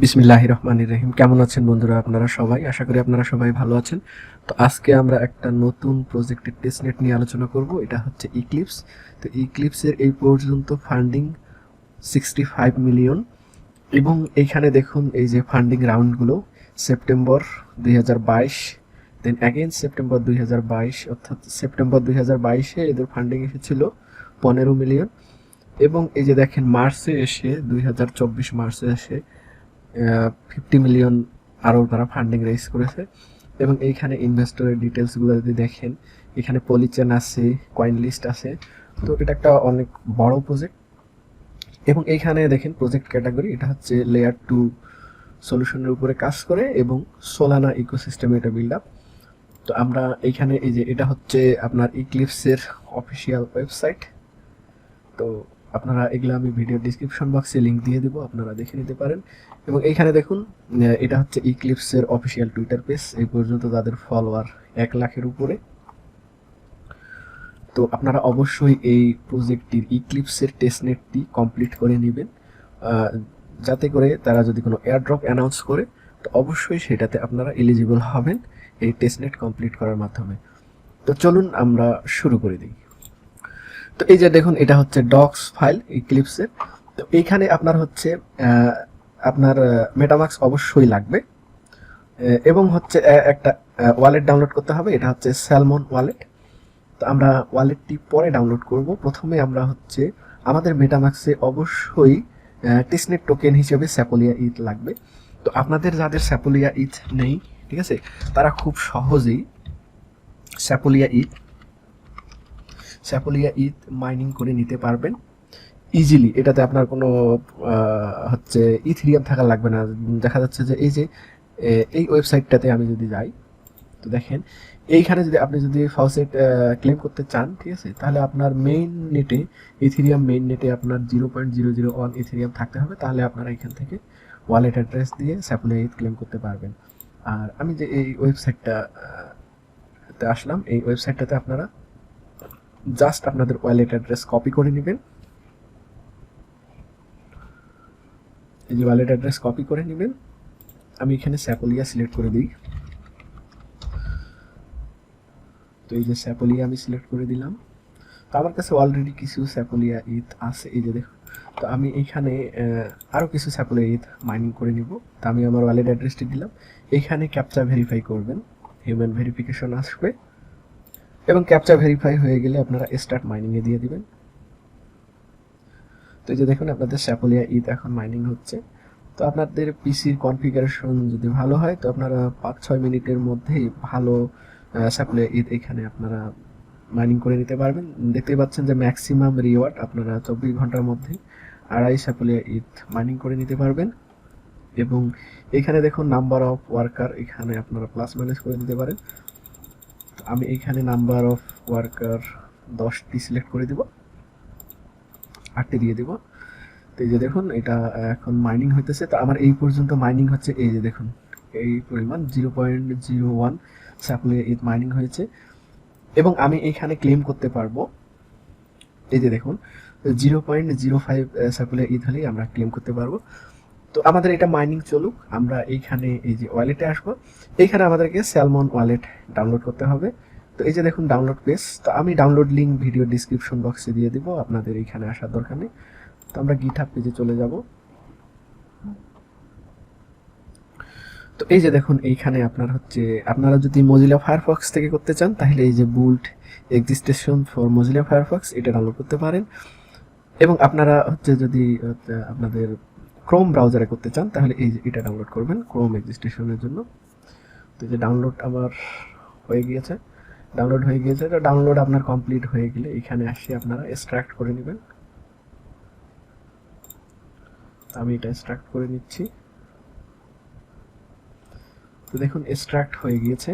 বিসমিল্লাহ রহমানির রহিম। কেমন আছেন বন্ধুরা আপনারা সবাই? আশা করি আপনারা সবাই ভালো আছেন। তো আজকে আমরা একটা নতুন প্রজেক্টের টেস্টনেট নিয়ে আলোচনা করব। এটা হচ্ছে ইক্লিপস তো ইক্লিপসের এই পর্যন্ত ফান্ডিং সিক্সটি ফাইভ মিলিয়ন এবং এইখানে দেখুন এই যে ফান্ডিং রাউন্ডগুলো সেপ্টেম্বর দুই হাজার বাইশ দেন অ্যাগেন সেপ্টেম্বর দুই হাজার বাইশ, অর্থাৎ সেপ্টেম্বর দুই হাজার বাইশে এদের ফান্ডিং এসেছিল পনেরো মিলিয়ন এবং এই যে দেখেন মার্চে এসে, দুই হাজার চব্বিশ মার্চে এসে ফিফটি মিলিয়ন আরও তারা ফান্ডিং রেজ করেছে। এবং এইখানে ইনভেস্টরের ডিটেলসগুলো যদি দেখেন, এখানে পলিচেন আছে কয়েন লিস্ট আছে। তো এটা একটা অনেক বড় প্রজেক্ট এবং এইখানে দেখেন প্রজেক্ট ক্যাটাগরি এটা হচ্ছে লেয়ার টু সলিউশনের উপরে কাজ করে এবং সোলানা ইকোসিস্টেমে এটা বিল্ড আপ তো আমরা এইখানে এই যে এটা হচ্ছে আপনার ইক্লিপসের অফিসিয়াল ওয়েবসাইট তো আপনারা এগুলো আমি ভিডিও ডিসক্রিপশন বক্সে লিংক দিয়ে দেবো, আপনারা দেখে নিতে পারেন। এবং এইখানে দেখুন এটা হচ্ছে ইক্লিপসের অফিসিয়াল টুইটার পেজ এই পর্যন্ত তাদের ফলোয়ার এক লাখের উপরে। তো আপনারা অবশ্যই এই প্রজেক্টটির ইক্লিপসের টেস্টনেটটি কমপ্লিট করে নেবেন। যাতে করে তারা যদি কোনো এয়ারড্রপ অ্যানাউন্স করে, তো অবশ্যই সেটাতে আপনারা এলিজিবল হবেন এই টেস্টনেট কমপ্লিট করার মাধ্যমে। তো চলুন আমরা শুরু করে দিই। তো এই যে দেখুন, এটা হচ্ছে ডক্স ফাইল ইক্লিপসের তো এইখানে আপনার হচ্ছে আপনার মেটামাক্স অবশ্যই লাগবে। এবং হচ্ছে একটা ওয়ালেট ডাউনলোড করতে হবে। এটা হচ্ছে স্যালমন ওয়ালেট তো আমরা ওয়ালেটটি পরে ডাউনলোড করব। প্রথমে আমরা হচ্ছে, আমাদের মেটামাক্সে অবশ্যই টিসনেট টোকেন হিসেবে স্যাপোলিয়া ইথ লাগবে। তো আপনাদের যাদের স্যাপোলিয়া ইথ নেই, ঠিক আছে, তারা খুব সহজেই স্যাপোলিয়া ইথ স্যাপোলিয়া ইথ মাইনিং করে নিতে পারবেন। ইজিলি এটাতে আপনার কোনো হচ্ছে ইথিরিয়াম থাকা লাগবে না। দেখা যাচ্ছে যে এই যে এই ওয়েবসাইটটাতে আমি যদি যাই, তো দেখেন, এইখানে যদি আপনি যদি ফাউসেট ক্লেম করতে চান, ঠিক আছে, তাহলে আপনার মেইন নেটে ইথিরিয়াম মেইন নেটে আপনার zero point zero zero one Ethereum থাকতে হবে। তাহলে আপনারা এখান থেকে ওয়ালেট অ্যাড্রেস দিয়ে স্যাপোলিয়া ইথ ক্লেম করতে পারবেন। আর আমি যে এই ওয়েবসাইটটা আসলাম, এই ওয়েবসাইটটাতে আপনারা জাস্ট আপনাদের ওয়ালেট অ্যাড্রেস কপি করে নেবেন। এই যে ওয়ালেট অ্যাড্রেস কপি করে নেবেন। আমি এখানে স্যাপোলিয়া সিলেক্ট করে দিই। তো এই যে স্যাপোলিয়া আমি সিলেক্ট করে দিলাম। তো আমার কাছে অলরেডি কিছু স্যাপোলিয়া ইথ আছে, এই যে দেখুন তো আমি এখানে আরও কিছু স্যাপোলিয়া ইথ মাইনিং করে নিব। তো আমি আমার ওয়ালেট অ্যাড্রেসটি দিলাম। এইখানে ক্যাপচা ভেরিফাই করবেন। হিউম্যান ভেরিফিকেশন আসবে। এবং ক্যাপচা ভেরিফাই হয়ে গেলে আপনারা স্টার্ট মাইনিংয়ে দিয়ে দিবেন। তো এই যে দেখুন, আপনাদের স্যাপোলিয়া ইথ এখন মাইনিং হচ্ছে। তো আপনাদের পিসির কনফিগারেশন যদি ভালো হয়, তো আপনারা পাঁচ ছয় মিনিটের মধ্যেই ভালো স্যাপোলিয়া ইথ এখানে আপনারা মাইনিং করে নিতে পারবেন। দেখতেই পাচ্ছেন যে ম্যাক্সিমাম রিওয়ার্ড আপনারা চব্বিশ ঘণ্টার মধ্যে আড়াই স্যাপোলিয়া ইথ মাইনিং করে নিতে পারবেন। এবং এখানে দেখুন নাম্বার অফ ওয়ার্কার এখানে আপনারা প্লাস মাইনাস করে দিতে পারেন। আমি এখানে নাম্বার অফ ওয়ার্কার দশটি সিলেক্ট করে দিব। আটটি দিয়ে দিব। তো এই যে দেখুন, এটা এখন মাইনিং হইতেছে। তো আমার এই পর্যন্ত মাইনিং হচ্ছে এই যে দেখুন, এই পরিমাণ zero point zero one Sepolia ETH mining হয়েছে। এবং আমি এখানে ক্লেম করতে পারব, এই যে দেখুন zero point zero five Sepolia ETH হলেই আমরা ক্লেম করতে পারব। তো আমাদের এটা মাইনিং চলুক, আমরা এইখানে এই যে ওয়ালেটে আসব। এইখানে আমাদেরকে স্যালমন ওয়ালেট ডাউনলোড করতে হবে। তো এই যে দেখুন ডাউনলোড পেজ তো আমি ডাউনলোড লিঙ্ক ভিডিও ডিসক্রিপশন বক্সে দিয়ে দিব, আপনাদের এইখানে আসার দরকার নেই। তো আমরা গিটহাব পেজে চলে যাব। তো এই যে দেখুন, এইখানে আপনার হচ্ছে, আপনারা যদি মজিলা ফায়ারফক্স থেকে করতে চান, তাহলে এই যে built extension for Mozilla Firefox এটা ডাউনলোড করতে পারেন। এবং আপনারা হচ্ছে যদি আপনাদের ক্রোম ব্রাউজারে করতে চান, তাহলে এই এটা ডাউনলোড করবেন ক্রোম এক্সিস্টেশনের জন্য। তো যে ডাউনলোড আমার হয়ে গিয়েছে ডাউনলোড হয়ে গিয়েছে তো ডাউনলোড আপনার কমপ্লিট হয়ে গেলে এখানে আসে আপনারা এক্সট্রাক্ট করে নেবেন। আমি এটা এক্সট্রাক্ট করে নিচ্ছি। তো দেখুন এক্সট্রাক্ট হয়ে গিয়েছে।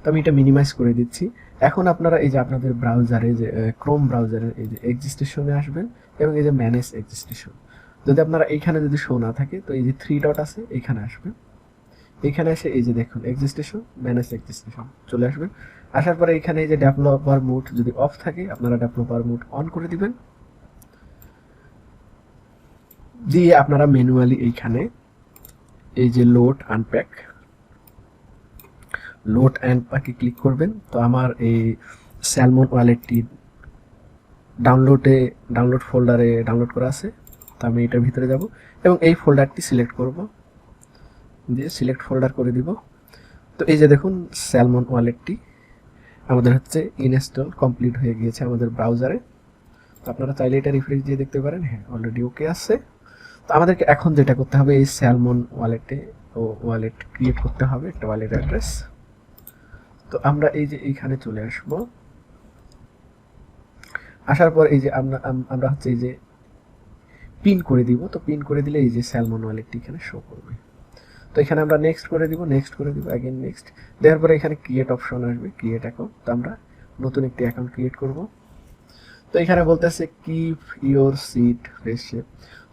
তো আমি এটা মিনিমাইজ করে দিচ্ছি। এখন আপনারা এই যে আপনাদের ব্রাউজারে যে ক্রোম ব্রাউজারের এই যে এক্সিস্টেশনে আসবেন এবং এই যে ম্যানেজ এক্সিস্টেশন যদি আপনারা এইখানে যদি শো না থাকে, তো এই যে থ্রি ডট আছে, এইখানে আসবেন এখানে এসে এই যে দেখুন এক্সিস্টেশন ম্যানেজ এক্সিস্টেশন চলে আসবেন আসার পরে এখানে এই যে ডেভেলপার মোড যদি অফ থাকে, আপনারা ডেভেলপার মোড অন করে দিবেন। দিয়ে আপনারা ম্যানুয়ালি এইখানে এই যে লোড আনপ্যাক লোড অ্যান্ড প্যাকে ক্লিক করবেন। তো আমার এই স্যালমন ওয়ালেটটি ডাউনলোডে ডাউনলোড ফোল্ডারে ডাউনলোড করা আছে। তো আমি এটার ভিতরে যাব এবং এই ফোল্ডারটি সিলেক্ট করব। দিয়ে সিলেক্ট ফোল্ডার করে দিব। তো এই যে দেখুন স্যালমন ওয়ালেটটি আমাদের হচ্ছে ইনস্টল কমপ্লিট হয়ে গিয়েছে আমাদের ব্রাউজারে তো আপনারা চাইলে এটা রিফ্রেশ দিয়ে দেখতে পারেন। হ্যাঁ অলরেডি ওকে আছে। তো আমাদেরকে এখন যেটা করতে হবে, এই স্যালমন ওয়ালেটে ও ওয়ালেট ক্রিয়েট করতে হবে, একটা ওয়ালেট অ্যাড্রেস তো আমরা এই যে এইখানে চলে আসব। আসার পর এই যে আমরা আমরা হচ্ছে এই যে পিন করে দিব, তো পিন করে দিলে এই যে স্যালমন ওয়ালেটটি এখানে শো করবে। তো এখানে আমরা নেক্সট করে দিব নেক্সট করে দিব অ্যাগেন নেক্সট দেওয়ার পরে এখানে ক্রিয়েট অপশন আসবে ক্রিয়েট অ্যাকাউন্ট তো আমরা নতুন একটি অ্যাকাউন্ট ক্রিয়েট করব। তো এখানে বলতেছে কিপ ইওর সিট ফ্রেশ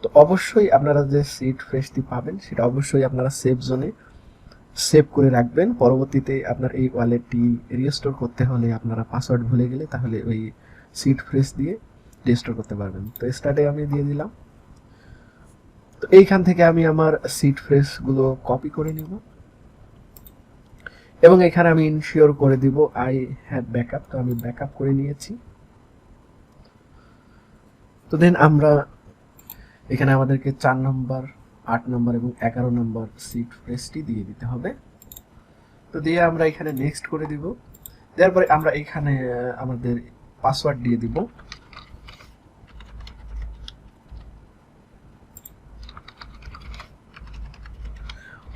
তো অবশ্যই আপনারা যে সিট ফ্রেশটি পাবেন, সেটা অবশ্যই আপনারা সেভ জোনে সেভ করে রাখবেন। পরবর্তীতে আপনার এই ওয়ালেটটি রিস্টোর করতে হলে আপনারা পাসওয়ার্ড ভুলে গেলে তাহলে ওই সিট ফ্রেশ দিয়ে রিস্টোর করতে পারবেন। তো স্টার্টে আমি দিয়ে দিলাম। তো এইখান থেকে আমি আমার সিট ফ্রেশগুলো কপি করে নিব। এবং এখানে আমি ইনশিওর করে দিব আই হ্যাভ ব্যাকআপ তো আমি ব্যাকআপ করে নিয়েছি। তো দেন আমরা এখানে আমাদেরকে চার নম্বর আট নম্বর এবং এগারো নম্বর সিট ফ্রেশটি দিয়ে দিতে হবে। তো দিয়ে আমরা এখানে নেক্সট করে দিব। দেওয়ার পরে আমরা এখানে আমাদের পাসওয়ার্ড দিয়ে দিব।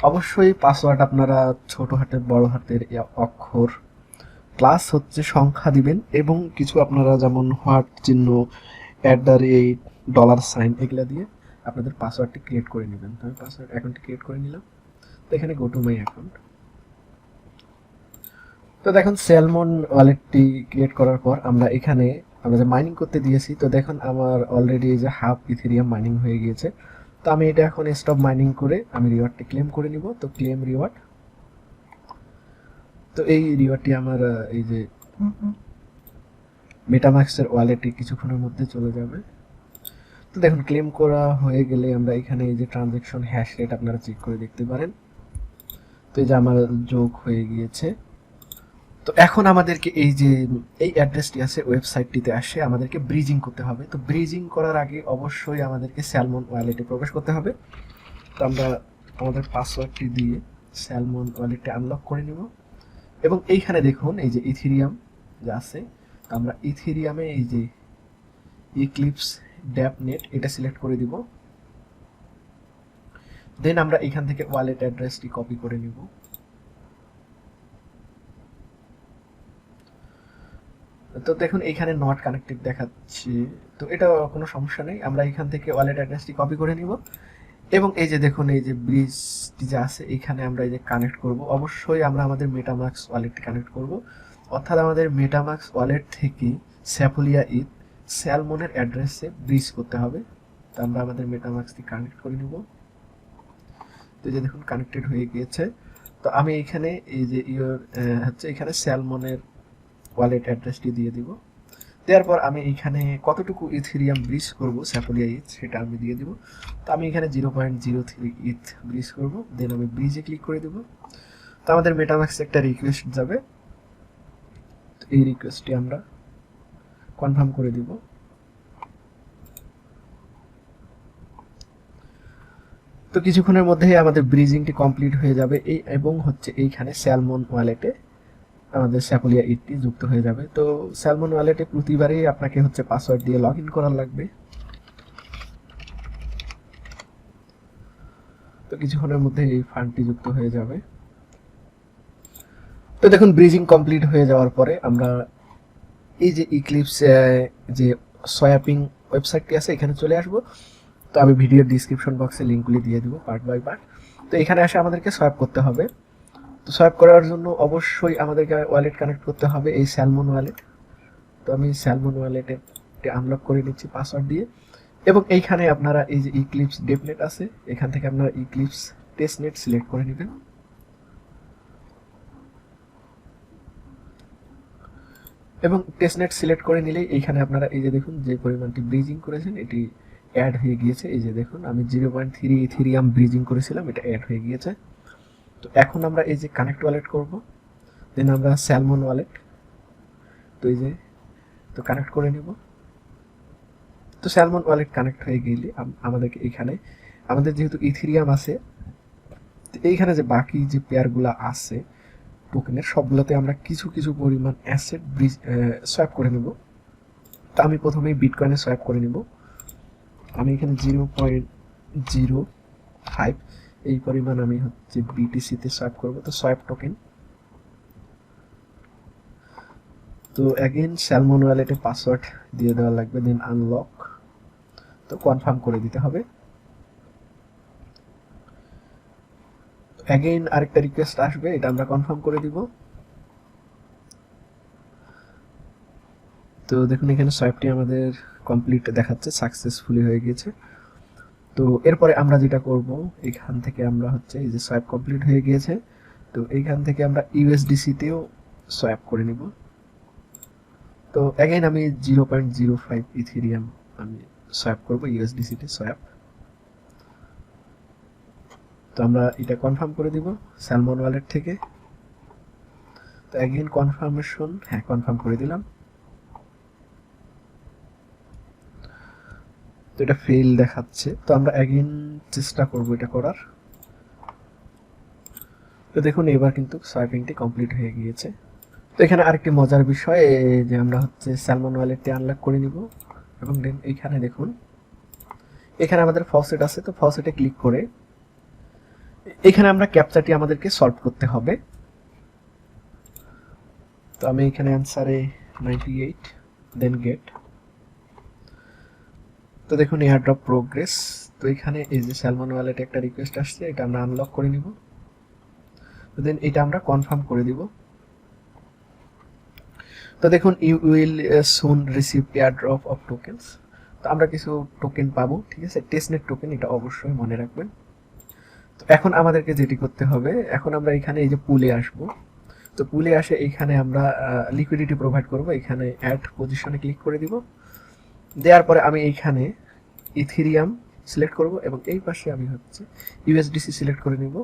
অবশ্যই পাসওয়ার্ড আপনারা ছোট হাতের, বড় হাতের অক্ষর প্লাস হচ্ছে সংখ্যা দিবেন এবং কিছু আপনারা যেমন হোয়াট চিহ্ন at the rate dollar sign এগুলো দিয়ে আপনাদের পাসওয়ার্ডটি ক্রিয়েট করে নেবেন। তো আমি পাসওয়ার্ড অ্যাকাউন্টটি ক্রিয়েট করে নিলাম। তো এখানে গো টু মাই অ্যাকাউন্ট তো দেখুন স্যালমন ওয়ালেটটি ক্রিয়েট করার পর আমরা এখানে আমরা যে মাইনিং করতে দিয়েছি, তো দেখুন আমার অলরেডি যে হাফ ইথেরিয়াম মাইনিং হয়ে গিয়েছে। তো আমি এটা এখন স্টপ মাইনিং করে আমি রিওয়ার্ডটি ক্লেম করে নিব। তো ক্লেম রিওয়ার্ড তো এই রিওয়ার্ডটি আমার এই যে মেটামাক্সের ওয়ালেটে কিছুক্ষণের মধ্যে চলে যাবে। তো দেখুন ক্লেম করা হয়ে গেলে আমরা এখানে এই যে ট্রানজ্যাকশন হ্যাশ রেট আপনারা চেক করে দেখতে পারেন। তো এই যে আমার যোগ হয়ে গিয়েছে। তো এখন আমাদেরকে এই যে, এই অ্যাড্রেসটি আছে, ওয়েবসাইটটিতে আসে, আমাদেরকে ব্রিজিং করতে হবে। তো ব্রিজিং করার আগে অবশ্যই আমাদেরকে স্যালমন ওয়ালেটে প্রবেশ করতে হবে। তো আমরা আমাদের পাসওয়ার্ডটি দিয়ে স্যালমন ওয়ালেটটি আনলক করে নিব। এবং এইখানে দেখুন, এই যে ইথিরিয়াম যা আছে আমরা ইথিরিয়ামে এই যে ইক্লিপস ড্যাপ নেট এটা সিলেক্ট করে দিব। দেন আমরা এখান থেকে ওয়ালেট অ্যাড্রেসটি কপি করে নিব। তো দেখুন এখানে নট কানেক্টেড দেখাচ্ছি। তো এটা কোনো সমস্যা নেই। আমরা এখান থেকে ওয়ালেট অ্যাড্রেসটি কপি করে নিব। এবং এই যে দেখুন, এই যে ব্রিজটি যে আছে এখানে আমরা এই যে কানেক্ট করব। অবশ্যই আমরা আমাদের মেটামাক্স ওয়ালেটটি কানেক্ট করব। অর্থাৎ আমাদের মেটামাক্স ওয়ালেট থেকে স্যাপুলিয়া ইথ স্যালমনের অ্যাড্রেসে ব্রিজ করতে হবে। তো আমরা আমাদের মেটামাক্সটি কানেক্ট করে নিব। তো যে দেখুন কানেক্টেড হয়ে গিয়েছে। তো আমি এখানে এই যে ইয়োর হচ্ছে এখানে স্যালমনের ওয়ালেট অ্যাড্রেসটি দিয়ে দিব। দেওয়ার পর আমি এখানে কতটুকু ইথেরিয়াম ব্রিজ করব স্যাপোলিয়া ইথ সেটা আমি দিয়ে দিব। তো আমি এখানে zero point zero three ETH bridge করব দেন আমি ব্রিজে ক্লিক করে দেব। তো আমাদের মেটাম্যাক্সে একটা রিকোয়েস্ট যাবে। এই রিকোয়েস্টটি আমরা কনফার্ম করে দিব। তো কিছুক্ষণের মধ্যেই আমাদের ব্রিজিংটি কমপ্লিট হয়ে যাবে। এই এবং হচ্ছে এইখানে স্যালমন ওয়ালেটে আমাদের স্যাপোলিয়া ইটটি যুক্ত হয়ে যাবে। তো স্যালমন ওয়ালেটে প্রতিবারই আপনাকে হচ্ছে পাসওয়ার্ড দিয়ে লগ ইন করার লাগবে। তো কিছুক্ষণের মধ্যে এই ফান্ডটি যুক্ত হয়ে যাবে। তো দেখুন ব্রিজিং কমপ্লিট হয়ে যাওয়ার পরে আমরা এই যে ইক্লিপস যে সয়াপিং ওয়েবসাইটটি আছে, এখানে চলে আসব। তো আমি ভিডিওর ডিসক্রিপশন বক্সে লিঙ্কগুলি দিয়ে দিব পার্ট বাই পার্ট তো এখানে এসে আমাদেরকে সোয়াপ করতে হবে। তো সোয়াপ করার জন্য অবশ্যই আমাদেরকে ওয়ালেট কানেক্ট করতে হবে এই স্যালমন ওয়ালেট তো আমি স্যালমন ওয়ালেটে আনলক করে নিচ্ছি পাসওয়ার্ড দিয়ে। এবং এইখানে আপনারা এই যে ইক্লিপস ডেপনেট আছে, এখান থেকে আপনারা ইক্লিপস টেস্টনেট সিলেক্ট করে নেবেন। এবং টেস্টনেট সিলেক্ট করে নিলে এইখানে আপনারা এই যে দেখুন, যে পরিমাণটি ব্রিজিং করেছেন, এটি অ্যাড হয়ে গিয়েছে। এই যে দেখুন, আমি zero point three Ethereum bridging করেছিলাম, এটা অ্যাড হয়ে গিয়েছে। তো এখন আমরা এই যে কানেক্ট ওয়ালেট করব দেন আমরা স্যালমন ওয়ালেট তো এই যে, তো কানেক্ট করে নেব। তো স্যালমন ওয়ালেট কানেক্ট হয়ে গেলে আম- আমাদেরকে এখানে, আমাদের যেহেতু ইথেরিয়াম আছে এইখানে যে বাকি যে পেয়ারগুলো আছে টোকেনের সবগুলোতে আমরা কিছু কিছু পরিমাণ অ্যাসেট ব্রিজ সোয়াপ করে নেব। তো আমি প্রথমেই বিটকয়েনে সোয়াপ করে নেব। আমি এখানে জিরো পয়েন্ট জিরো ফাইভ এই পরিমাণ আমি হচ্ছে বিটিসিতে সোয়াপ করব। তো সোয়াপ টোকেন তো অ্যাগেন স্যালমন ওয়ালেটে পাসওয়ার্ড দিয়ে দেওয়া লাগবে দেন আনলক তো কনফার্ম করে দিতে হবে। অ্যাগেইন আরেকটা রিকোয়েস্ট আসবে, এটা আমরা কনফার্ম করে দিব। তো দেখুন, এখানে সোয়াইপটি আমাদের কমপ্লিট দেখাচ্ছে সাকসেসফুলি হয়ে গিয়েছে। তো এরপরে আমরা যেটা করব, এখান থেকে আমরা হচ্ছে এই যে সোয়াইপ কমপ্লিট হয়ে গিয়েছে, তো এইখান থেকে আমরা ইউএসডিসিতেও সোয়াইপ করে নিব। তো অ্যাগেইন আমি zero point zero five Ethereum আমি সোয়াইপ করব ইউএসডিসিতে সোয়াইপ তো আমরা এটা কনফার্ম করে দিব স্যালমন ওয়ালেট থেকে। তো অ্যাগেইন কনফার্মেশন হ্যাঁ কনফার্ম করে দিলাম। তো এটা ফেল দেখাচ্ছে। তো আমরা অ্যাগেইন চেষ্টা করব এটা করার। তো দেখুন, এবার কিন্তু সোয়াইপিংটি কমপ্লিট হয়ে গিয়েছে। তো এখানে আরেকটি মজার বিষয় যে আমরা হচ্ছে স্যালমন ওয়ালেটটি আনলক করে নিব। এবং দেন এইখানে দেখুন, এখানে আমাদের ফসেট আছে, তো ফসেটে ক্লিক করে এখানে আমরা ক্যাপচারটি আমাদেরকে সলভ করতে হবে। তো আমি এখানে অ্যান্সারে নাইনটি এইট দেন গেট তো দেখুন এয়ার ড্রপ প্রোগ্রেস তো এখানে এই যে স্যালমন ওয়ালেটে একটা রিকোয়েস্ট আসছে, এটা আমরা আনলক করে নিব। তো দেন এটা আমরা কনফার্ম করে দিব। তো দেখুন you will soon receive airdrop of tokens তো আমরা কিছু টোকেন পাবো, ঠিক আছে? টেস্টনেট টোকেন এটা অবশ্যই মনে রাখবেন। তো এখন আমাদেরকে যেটি করতে হবে, এখন আমরা এখানে এই যে পুলে আসব। তো পুলে আসে এইখানে আমরা লিকুইডিটি প্রোভাইড করব। এখানে অ্যাড পজিশনে ক্লিক করে দিব। দেওয়ার পরে আমি এইখানে ইথিরিয়াম সিলেক্ট করব এবং এই পাশে আমি হচ্ছে ইউএসডিসি সিলেক্ট করে নিব।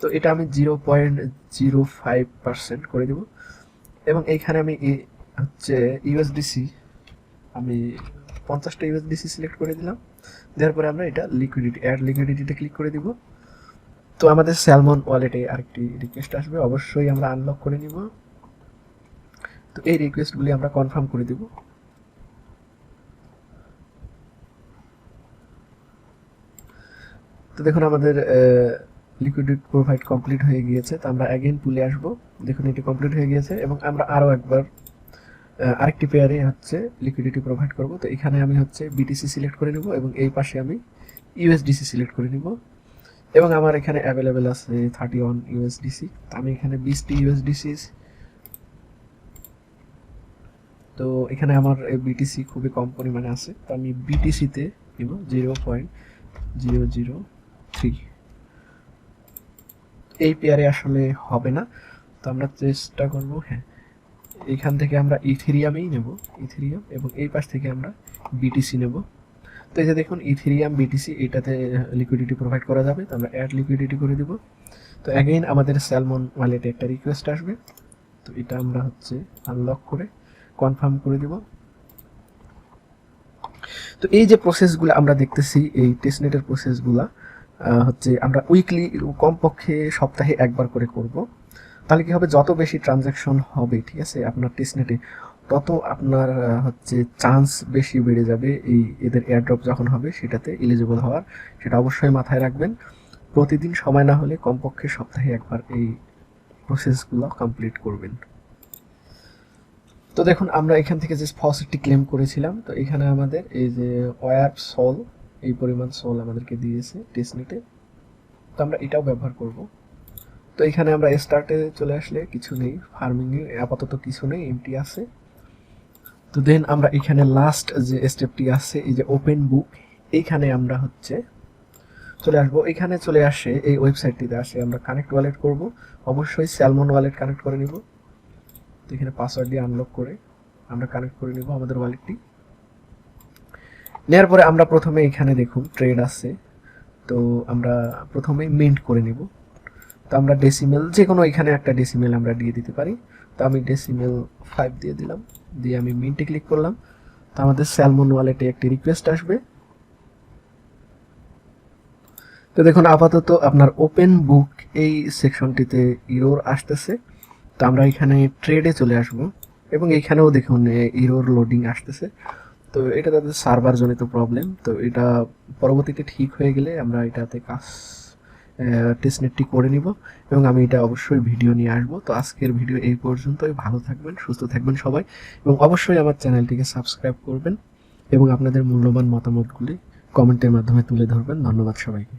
তো এটা আমি zero point zero five percent করে দিব। এবং এইখানে আমি হচ্ছে ইউএসডিসি আমি পঞ্চাশটা ইউএসডিসি সিলেক্ট করে দিলাম। দেওয়ার পরে আমরা এটা লিকুইডিটি অ্যাড লিকুইডিটিতে ক্লিক করে দিব। তো আমাদের স্যালমন ওয়ালেটে আরেকটি রিকোয়েস্ট আসবে, অবশ্যই আমরা আনলক করে নিব। তো এই রিকোয়েস্টগুলি আমরা কনফার্ম করে দিব। তো দেখুন, আমাদের লিকুইডিটি প্রোভাইড কমপ্লিট হয়ে গিয়েছে। তো আমরা অ্যাগেন পুলে আসব। দেখুন, এটি কমপ্লিট হয়ে গিয়েছে এবং আমরা আরও একবার আরেকটি পেয়ারে হচ্ছে লিকুইডিটি প্রোভাইড করব। তো এখানে আমি হচ্ছে বিটিসি সিলেক্ট করে নেব এবং এই পাশে আমি ইউএসডিসি সিলেক্ট করে নিব। এবং আমার এখানে অ্যাভেলেবেল আছে থার্টি ওয়ান ইউএসডিসি আমি এখানে বিশটি ইউএসডিসি তো এখানে আমার বিটিসি খুবই কম পরিমাণে আছে। তো আমি বিটিসিতে নিব। Zero point zero zero three এই পেয়ারে আসলে হবে না। তো আমরা চেষ্টা করব হ্যাঁ। এখান থেকে আমরা ইথেরিয়ামেই নেব, ইথেরিয়াম, এবং এই পাশ থেকে আমরা বিটিসি নেব। তো এই যে দেখুন, ইথেরিয়াম বিটিসি এটাতে লিকুইডিটি প্রোভাইড করা যাবে, তো আমরা অ্যাড লিকুইডিটি করে দিব। তো অ্যাগেইন আমাদের স্যালমন ওয়ালেটে একটা রিকোয়েস্ট আসবে। তো এটা আমরা হচ্ছে আনলক করে কনফার্ম করে দিব। তো এই যে প্রসেসগুলো আমরা দেখতেছি, এই টেস্টনেটের প্রসেসগুলা হচ্ছে আমরা উইকলি কমপক্ষে সপ্তাহে একবার করে করব। তাহলে কি হবে? যত বেশি ট্রানজ্যাকশন হবে, ঠিক আছে, আপনার টেস্টনেটে তত আপনার হচ্ছে চান্স বেশি বেড়ে যাবে এই এদের এয়ারড্রপ যখন হবে, সেটাতে এলিজিবল হওয়ার। সেটা অবশ্যই মাথায় রাখবেন। প্রতিদিন সময় না হলে কমপক্ষে সপ্তাহে একবার এই প্রসেসগুলো কমপ্লিট করবেন। তো দেখুন, আমরা এখান থেকে যে ফসেটটি ক্লেম করেছিলাম। তো এখানে আমাদের এই যে ওয়ার সল এই পরিমাণ সল আমাদেরকে দিয়েছে টেস্টনেটে তো আমরা এটাও ব্যবহার করব। তো এখানে আমরা স্টার্টে চলে আসলে কিছু নেই ফার্মিংয়ে আপাতত কিছু নেই এমটি আছে। তো দেন আমরা এখানে লাস্ট যে স্টেপটি আছে, এই যে ওপেন বুক এইখানে আমরা হচ্ছে চলে আসব। এখানে চলে আসে, এই ওয়েবসাইটটিতে আসে আমরা কানেক্ট ওয়ালেট করব। অবশ্যই স্যালমন ওয়ালেট কানেক্ট করে নিব। তো এখানে পাসওয়ার্ড দিয়ে আনলক করে আমরা কানেক্ট করে নিব আমাদের ওয়ালেটটি নেওয়ার পরে আমরা প্রথমে এখানে দেখুন ট্রেড আছে। তো আমরা প্রথমে মিন্ট করে নিব। তো আমরা ডেসিমেল যে কোনো এখানে একটা ডেসিমেল আমরা দিয়ে দিতে পারি। তো আমি ডেসিমেল ফাইভ দিয়ে দিলাম। দিয়ে আমি মিন্টে ক্লিক করলাম। তো আমাদের স্যালমন ওয়ালেটে একটি রিকোয়েস্ট আসবে। তো দেখুন, আপাতত আপনার ওপেন বুক এই সেকশনটিতে ইরোর আসতেছে। তো আমরা এখানে ট্রেডে চলে আসব। এবং এখানেও দেখুন ইরোর লোডিং আসতেছে। তো এটা তাদের সার্ভার জনিত প্রবলেম তো এটা পরবর্তীতে ঠিক হয়ে গেলে আমরা এটাতে কাজ টেস্টনেটটি করে নিব এবং আমি এটা অবশ্যই ভিডিও নিয়ে আসব। তো আজকের ভিডিও এই পর্যন্তই। ভালো থাকবেন, সুস্থ থাকবেন সবাই এবং অবশ্যই আমার চ্যানেলটিকে সাবস্ক্রাইব করবেন এবং আপনাদের মূল্যবান মতামতগুলি কমেন্টের মাধ্যমে তুলে ধরবেন। ধন্যবাদ সবাইকে।